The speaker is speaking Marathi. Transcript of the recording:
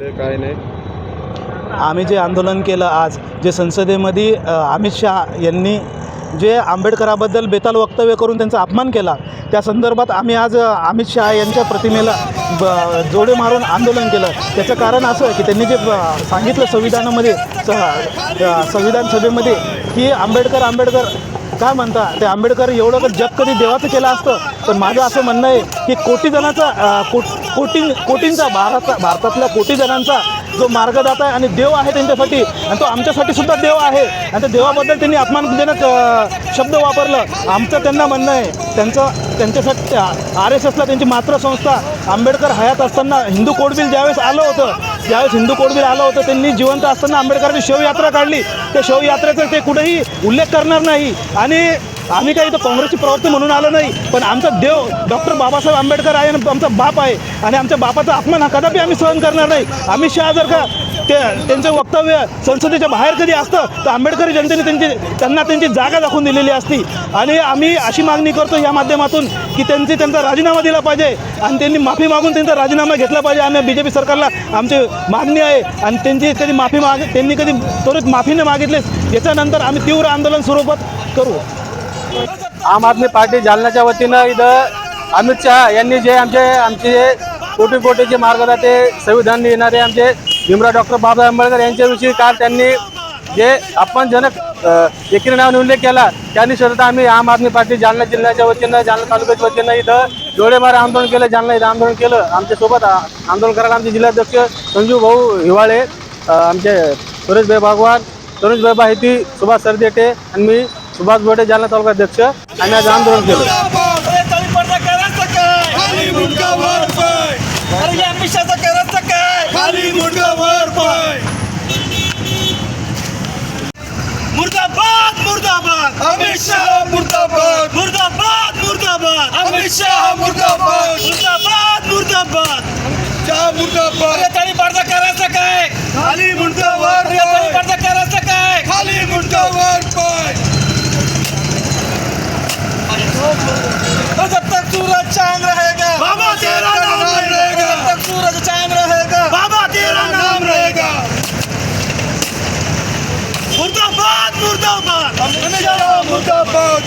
काय नाही. आम्ही जे आंदोलन केलं आज जे संसदेमध्ये अमित शहा यांनी जे आंबेडकराबद्दल बेताल वक्तव्य करून त्यांचा अपमान केला त्या संदर्भात आम्ही आज अमित शहा यांच्या प्रतिमेला ब जोडे मारून आंदोलन केलं. त्याचं कारण असं की त्यांनी जे सांगितलं संविधानामध्ये स संविधान सभेमध्ये की आंबेडकर आंबेडकर काय म्हणता? ते आंबेडकर एवढं का जग कधी देवाचं केलं असतं. पण माझं असं म्हणणं आहे की कोटी जणांचा को कोटी कोटींचा भारता भारतातल्या कोटी जणांचा जो मार्गदाता आहे आणि देव आहे त्यांच्यासाठी आणि तो आमच्यासाठी सुद्धा देव आहे. आणि त्या देवाबद्दल त्यांनी अपमानजनक शब्द वापरलं. आमचं त्यांना म्हणणं आहे त्यांचं त्यांच्यासाठी आर एस एसला त्यांची मातृसंस्था आंबेडकर हयात असताना हिंदू कोडबिल ज्यावेळेस आलं होतं ज्यावेळेस हिंदू कोडबिल आलं होतं त्यांनी जिवंत असताना आंबेडकरांची शवयात्रा काढली. त्या शवयात्रेचा ते कुठेही उल्लेख करणार नाही. आणि आम्ही काही इथं काँग्रेसचे प्रवक्ते म्हणून आलो नाही पण आमचा देव डॉक्टर बाबासाहेब आंबेडकर आहे आणि आमचा बाप आहे. आणि आमच्या बापाचा अपमान हा कदापि आम्ही सहन करणार नाही. अमित शहा जर का ते त्यांचं वक्तव्य संसदेच्या बाहेर कधी असतं तर आंबेडकरी जनतेने त्यांची त्यांना त्यांची जागा दाखवून दिलेली असती. आणि आम्ही अशी मागणी करतो या माध्यमातून की त्यांची त्यांचा राजीनामा दिला पाहिजे आणि त्यांनी माफी मागून त्यांचा राजीनामा घेतला पाहिजे. आम्ही बी जे पी सरकारला आमची मागणी आहे आणि त्यांची कधी माफी माग त्यांनी कधी त्वरित माफीने मागितलीच याच्यानंतर आम्ही तीव्र आंदोलन स्वरूपात करू. आम आदमी पार्टी जालन्याच्या वतीनं इथं अमित शहा यांनी जे आमचे आमचे जे कोटी कोटीचे मार्गदाते संविधान लिहिणारे आमचे भीमराव डॉक्टर बाबासाहेब आंबेडकर यांच्याविषयी काल त्यांनी जे अपमानजनक एकीने नावाने उल्लेख केला त्यांनी स्वतः आम्ही आम आदमी पार्टी जालना जिल्ह्याच्या वतीनं जालना तालुक्याच्या वतीनं इथं डोळेमारे आंदोलन केलं जालना इथं आंदोलन केलं. आमच्यासोबत आंदोलन करायला आमचे जिल्हाध्यक्ष संजू भाऊ हिवाळे आमचे सुरेशभाई भागवान तनुजभाई बाहिती सुभाष सरदेटे आणि मी सुभाष बोटे जालना तालुका अध्यक्ष. आम्ही आज आंदोलन केलं खाली मुंडका वर पाय अरे या मिशाचं करायचं काय खाली मुंडका वर पाय मुर्दाबाद. अमित शहा मुर्दाबाद. मुर्दाबाद मुर्दाबाद. अमित शहा मुर्दाबाद. मुर्दाबाद मुर्दाबाद. शहा मुर्दाबाद. अरे तळी पडदा करायचं काय? खाली मुंडका वर अरे तळी पाय पडदा करायचं काय? खाली मुंडका वर पाय तो जब मुर्दाबाद मुर्दाबाद अमित शहा मुर्दाबाद